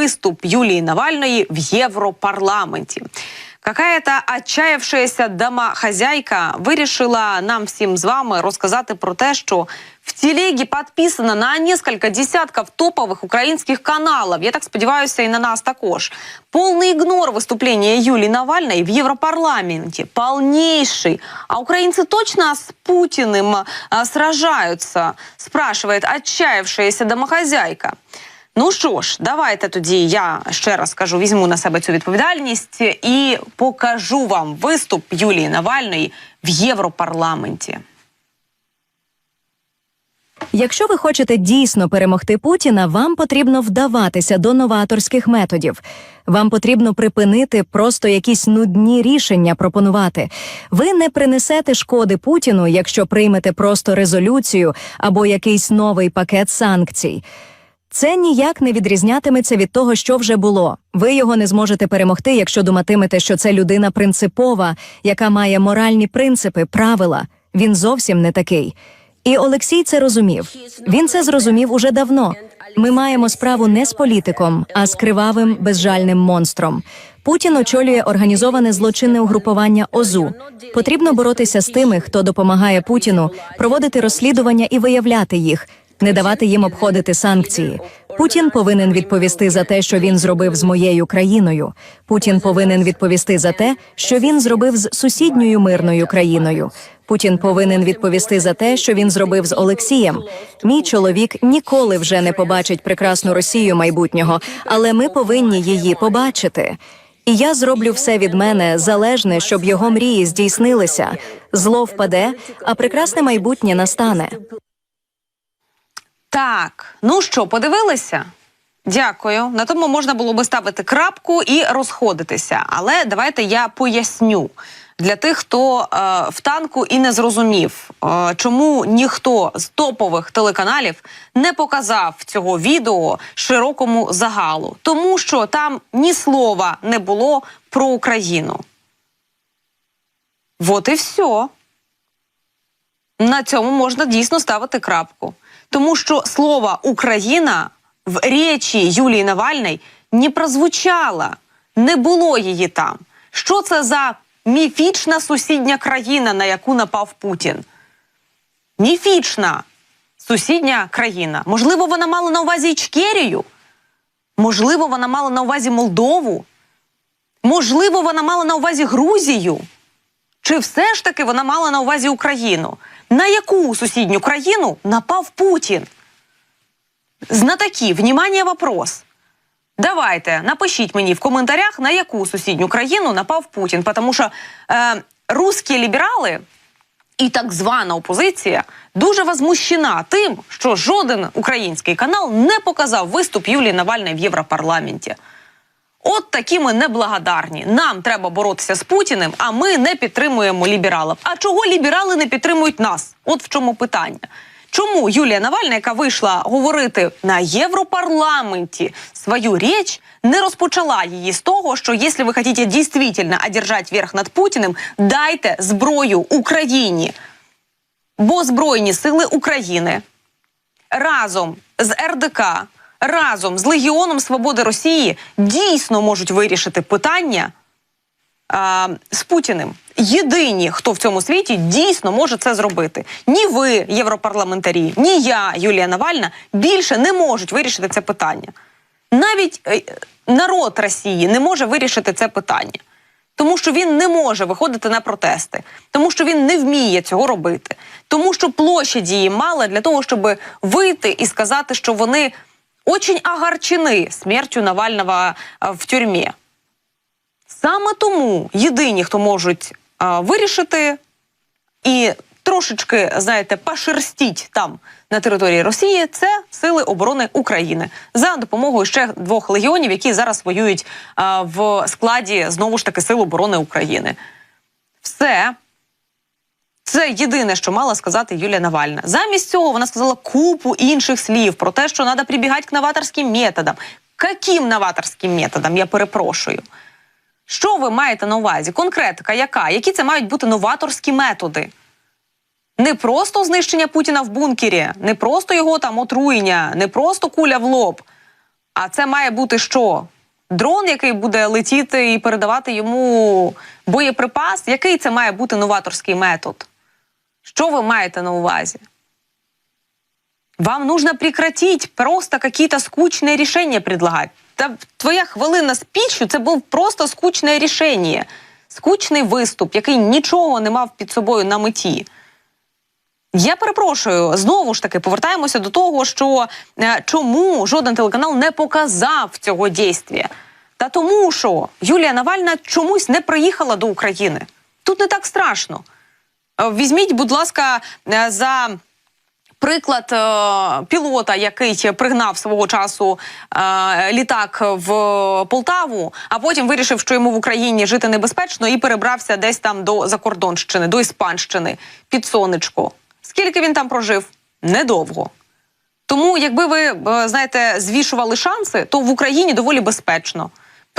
выступ Юлии Навальной в Европарламенте. Какая-то отчаявшаяся домохозяйка вирішила нам всім з вами розказати про те, що в телегі підписано на несколько десятків топових українських каналів. Я так сподіваюся, і на нас також. Полный ігнор выступления Юлии Навальной в Европарламенте. Полнейший. А украинцы точно с Путиным а, сражаются? Спрашивает отчаявшаяся домохозяйка. Ну що ж, давайте тоді я ще раз кажу, візьму на себе цю відповідальність і покажу вам виступ Юлії Навальної в Європарламенті. Якщо ви хочете дійсно перемогти Путіна, вам потрібно вдаватися до новаторських методів. Вам потрібно припинити просто якісь нудні рішення пропонувати. Ви не принесете шкоди Путіну, якщо приймете просто резолюцію або якийсь новий пакет санкцій. Це ніяк не відрізнятиметься від того, що вже було. Ви його не зможете перемогти, якщо думатимете, що це людина принципова, яка має моральні принципи, правила. Він зовсім не такий. І Олексій це розумів. Він це зрозумів уже давно. Ми маємо справу не з політиком, а з кривавим безжальним монстром. Путін очолює організоване злочинне угрупування ОЗУ. Потрібно боротися з тими, хто допомагає Путіну, проводити розслідування і виявляти їх, не давати їм обходити санкції. Путін повинен відповісти за те, що він зробив з моєю країною. Путін повинен відповісти за те, що він зробив з сусідньою мирною країною. Путін повинен відповісти за те, що він зробив з Олексієм. Мій чоловік ніколи вже не побачить прекрасну Росію майбутнього, але ми повинні її побачити. І я зроблю все від мене залежне, щоб його мрії здійснилися. Зло впаде, а прекрасне майбутнє настане. Так, ну що, подивилися? Дякую. На тому можна було би ставити крапку і розходитися. Але давайте я поясню для тих, хто е, в танку і не зрозумів, е, чому ніхто з топових телеканалів не показав цього відео широкому загалу, тому що там ні слова не було про Україну. Вот і все. На цьому можна дійсно ставити крапку. Тому що слово Україна в речі Юлії Навальної не прозвучало, не було її там. Що це за міфічна сусідня країна, на яку напав Путін? Міфічна сусідня країна. Можливо, вона мала на увазі Ічкерію? Можливо, вона мала на увазі Молдову? Можливо, вона мала на увазі Грузію? Чи все ж таки вона мала на увазі Україну? На яку сусідню країну напав Путін? Знатоки, внимание, вопрос. Давайте напишіть мені в коментарях, на яку сусідню країну напав Путін. Тому що е, русські ліберали і так звана опозиція дуже возмущена тим, що жоден український канал не показав виступ Юлії Навальної в Європарламенті. От такі ми неблагодарні. Нам треба боротися з Путіним, а ми не підтримуємо лібералів. А чого ліберали не підтримують нас? От в чому питання. Чому Юлія Навальна, яка вийшла говорити на Європарламенті свою річ, не розпочала її з того, що якщо ви хочете дійсно одержати верх над Путіним, дайте зброю Україні. Бо Збройні сили України разом з РДК, разом з Легіоном Свободи Росії дійсно можуть вирішити питання а, з Путіним. Єдині, хто в цьому світі дійсно може це зробити. Ні ви, європарламентарі, ні я, Юлія Навальна, більше не можуть вирішити це питання. Навіть е, народ Росії не може вирішити це питання. Тому що він не може виходити на протести, тому що він не вміє цього робити, тому що площаді її мало для того, щоб вийти і сказати, що вони очень огорчені смертю Навального е, в тюрмі. Саме тому єдині, хто можуть а, вирішити і трошечки, знаєте, пошерстіть там на території Росії, це сили оборони України за допомогою ще двох легіонів, які зараз воюють а, в складі знову ж таки сил оборони України. Все. Це єдине, що мала сказати Юлія Навальна. Замість цього вона сказала купу інших слів про те, що треба прибігати к новаторським методам. Яким новаторським методам? Я перепрошую. Що ви маєте на увазі? Конкретика яка? Які це мають бути новаторські методи? Не просто знищення Путіна в бункері, не просто його там отруєння, не просто куля в лоб, А це має бути що? Дрон, який буде летіти і передавати йому боєприпас? Який це має бути новаторський метод? Що ви маєте на увазі? Вам нужно прекратить просто какие-то скучные решения предлагать. Та твоя хвилина спічу це був просто скучне рішення, скучний виступ, який нічого не мав під собою на меті. Я перепрошую, знову ж таки повертаємося до того, що е, чому жоден телеканал не показав цього дійства. Та тому, що Юлія Навальна чомусь не приїхала до України. Тут не так страшно. Е, Візьміть, будь ласка, е, за приклад е, пілота, який пригнав свого часу літак в Полтаву, а потім вирішив, що йому в Україні жити небезпечно, і перебрався десь там до Закордонщини, до Іспанщини, під сонечко. Скільки він там прожив? Недовго. Тому, якби ви знаєте, звішували шанси, то в Україні доволі безпечно.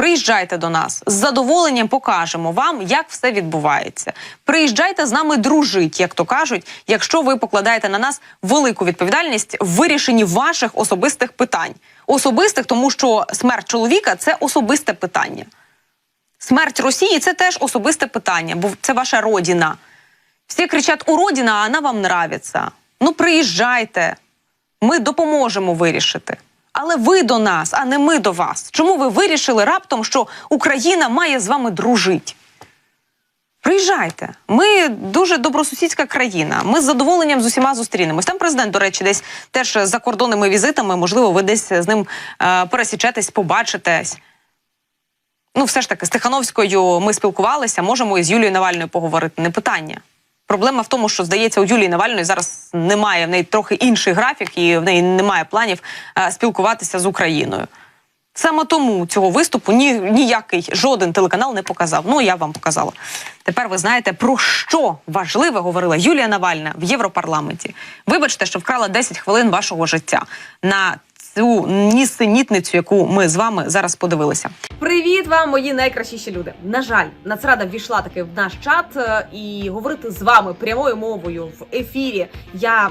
Приїжджайте до нас з задоволенням покажемо вам, як все відбувається. Приїжджайте з нами дружить, як то кажуть, якщо ви покладаєте на нас велику відповідальність в вирішенні ваших особистих питань. Особистих, тому що смерть чоловіка це особисте питання. Смерть Росії це теж особисте питання, бо це ваша родина. Всі кричать уродина, а вона вам нравиться. Ну, приїжджайте. Ми допоможемо вирішити. Але ви до нас, а не ми до вас. Чому ви вирішили раптом, що Україна має з вами дружити? Приїжджайте. Ми дуже добросусідська країна. Ми з задоволенням з усіма зустрінемось. Там президент, до речі, десь теж за кордонними візитами. Можливо, ви десь з ним е, пересічетесь, побачитесь. Ну, все ж таки, з Тихановською ми спілкувалися, можемо і з Юлією Навальною поговорити. Не питання. Проблема в тому, що здається, у Юлії Навальної зараз немає в неї трохи інший графік, і в неї немає планів е, спілкуватися з Україною. Саме тому цього виступу ні, ніякий жоден телеканал не показав. Ну я вам показала. Тепер ви знаєте про що важливе говорила Юлія Навальна в Європарламенті. Вибачте, що вкрала 10 хвилин вашого життя на цю нісенітницю, яку ми з вами зараз подивилися. Привіт вам, мої найкращіші люди. На жаль, Нацрада ввійшла таки в наш чат е, і говорити з вами прямою мовою в ефірі я